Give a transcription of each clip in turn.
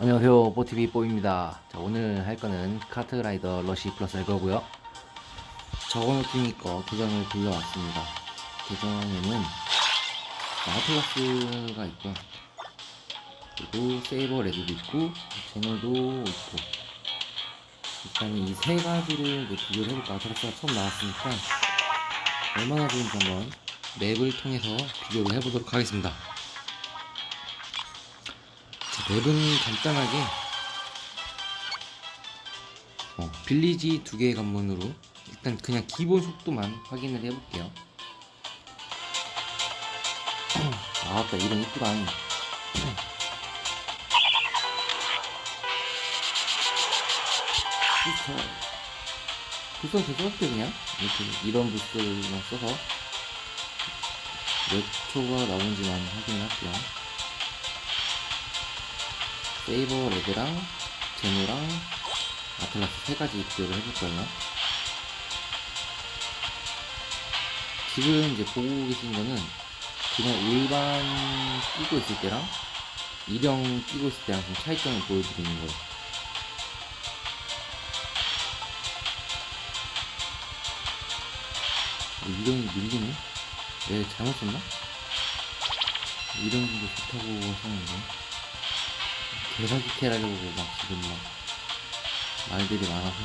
안녕하세요. 보티비 뽀입니다. 자 오늘 할 거는 카트라이더 러시 플러스 할 거고요. 적어놓긴 거 계정을 빌려왔습니다. 계정에는 아틀라스가 있고요. 그리고 세이버 레드도 있고 제너도 있고. 일단 이 세 가지를 비교를 해볼까 아틀라스가 처음 나왔으니까 얼마나 좋은지 한번 맵을 통해서 비교를 해보도록 하겠습니다. 자, 맵은 간단하게 어, 빌리지 두 개의 관문으로 일단 그냥 기본 속도만 확인을 해볼게요. 아따 이런 이쁘다. 부서 부서 계속 할게 그냥 이렇게 이런 부스만 써서 몇 초가 나오는지만 확인을 할게요. 세이버 레드랑 제노랑 아틀라스 세 가지 비교를 해볼 거예요. 지금 이제 보고 계신 거는 그냥 일반 끼고 있을 때랑 일형 끼고 있을 때랑 좀 차이점을 보여드리는 거예요. 어, 일형이 밀리네? 내 잘못 썼나? 일형도 좋다고 하셨는데 캐라고 막 지금 막 말들이 많아서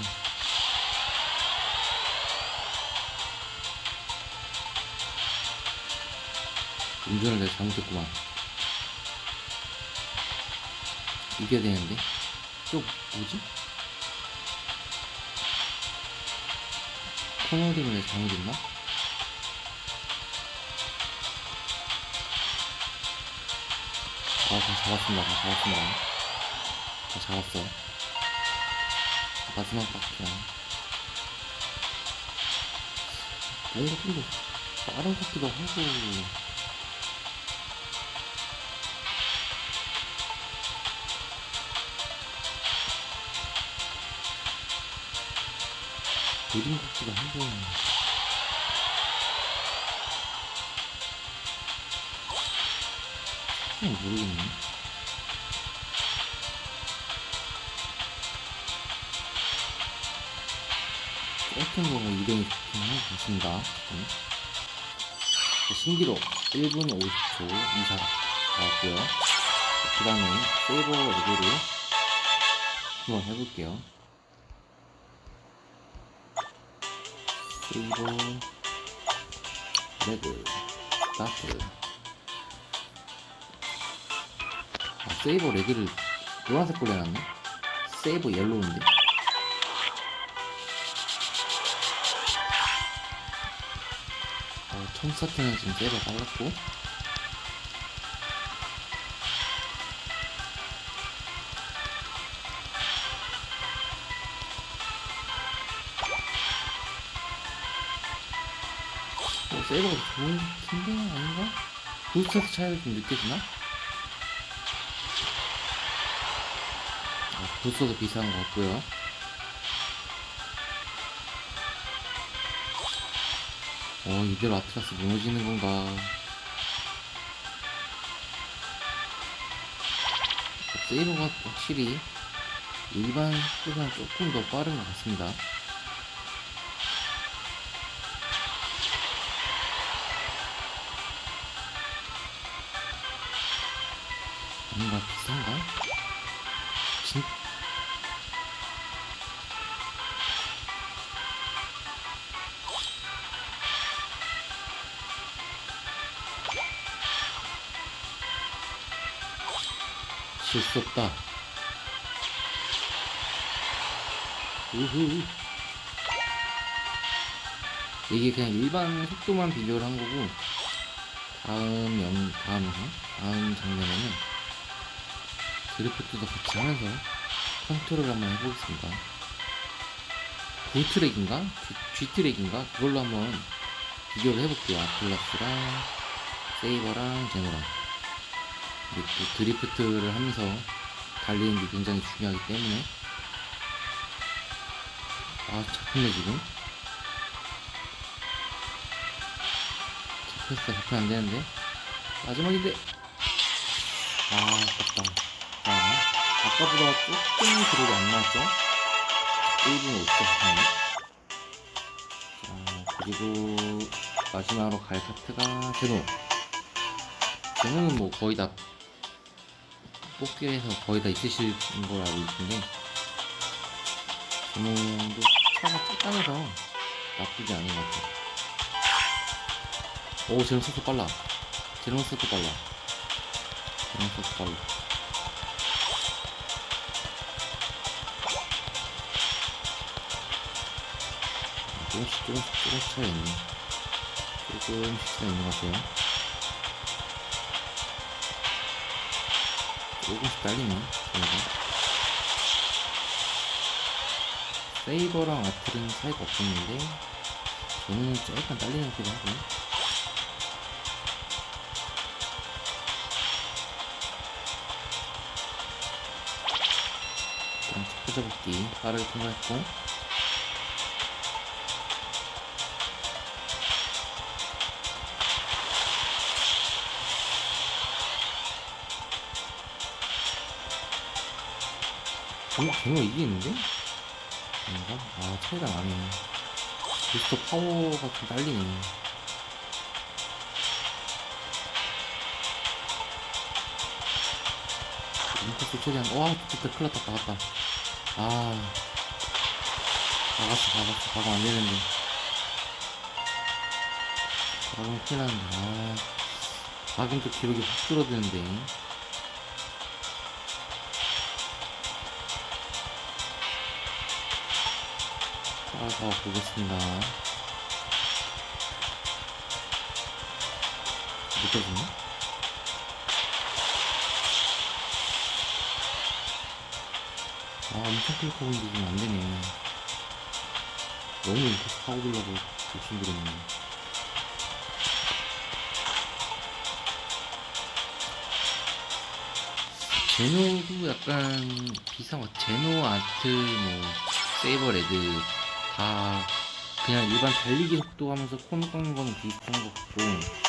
운전을 내가 잘못했구만 이겨야 되는데 또 뭐지? 코너링을 내가 잘못했나? 아, 다 잡았습니다. 다 잡았습니다. 다 잡았어. 마지막 바퀴야. 뭔가 좀더 빠른 것 같기도 하고. 느린 것 같기도 하고. 잘 모르겠네. 같은 이름이 좋긴 한것 같습니다. 음. 신기록 1분 50초 이상 나왔고요. 그 다음에 세이버 레벨을 한번 해볼게요. 세이버 레벨 스타트 아, 세이버 레벨을 노란색 걸로 해놨네? 세이버 옐로우인데? 어, 총 스타트는 지금 세이버 빨랐고 어, 세이버가 좋은 팀데 아닌가? 부스터스 차이가 좀 느껴지나? 아, 부스터도 비슷한 것 같고요 어, 이대로 아틀라스 무너지는 건가. 세이버가 확실히 일반 속도보다 조금 더 빠른 것 같습니다. 뭔가 실수 없다. 우후. 이게 그냥 일반 속도만 비교를 한 거고, 다음 영, 다음, 영 다음 장면에는 드리프트도 같이 하면서 컨트롤 한번 해보겠습니다. V트랙인가? G, G트랙인가? 그걸로 한번 비교를 해볼게요. 아틀라스랑 세이버랑 제노랑. 또 드리프트를 하면서 달리는 게 굉장히 중요하기 때문에. 아 잡혔네 지금. 잡혔어 잡히면 안되는데. 마지막인데. 아 아깝다. 자 아까보다 조금 기록이 안 나왔죠? 1분 5초 자, 그리고 마지막으로 갈 카트가 제노. 제노는 뭐 거의 다 뽑기에서 거의 다 있으실 걸 알고 있는데 제노도 차가 짝단해서 나쁘지 않은 것 같아요. 오, 제노 속도 빨라. 제노 속도 빨라. 제노 속도 빨라. 조금씩 조금씩 조금씩 차이 있네 조금씩 차이 있는 것 같아요 조금씩 딸리네. 저희가 세이버랑 아틀은 차이가 없었는데 저는 조금 딸리는 것 같기도 하고 일단 첫 번째 복귀 빠르게 통과했고 정말 정말 이기는데? 뭔가? 아 차이가 나네. 부스터 파워가 좀 딸리네. 인코스 최대한 와 진짜 큰일 났다. 나갔다. 아. 나갔어 나갔어. 나가면 안 되는데. 나가면 큰일 났는데. 아. 나가면 또 기록이 확 줄어드는데 따라가 보겠습니다. 느껴지네? 아, 엄청 하고 있는데 지금 안 되네. 너무 인코스 파고들려고 욕심부렸네. 제노도 약간 비슷한 것 같아. 제노, 아트, 뭐, 세이버 레드 다 그냥 일반 달리기 속도 하면서 코너 깎는 거는 비슷한 것 같고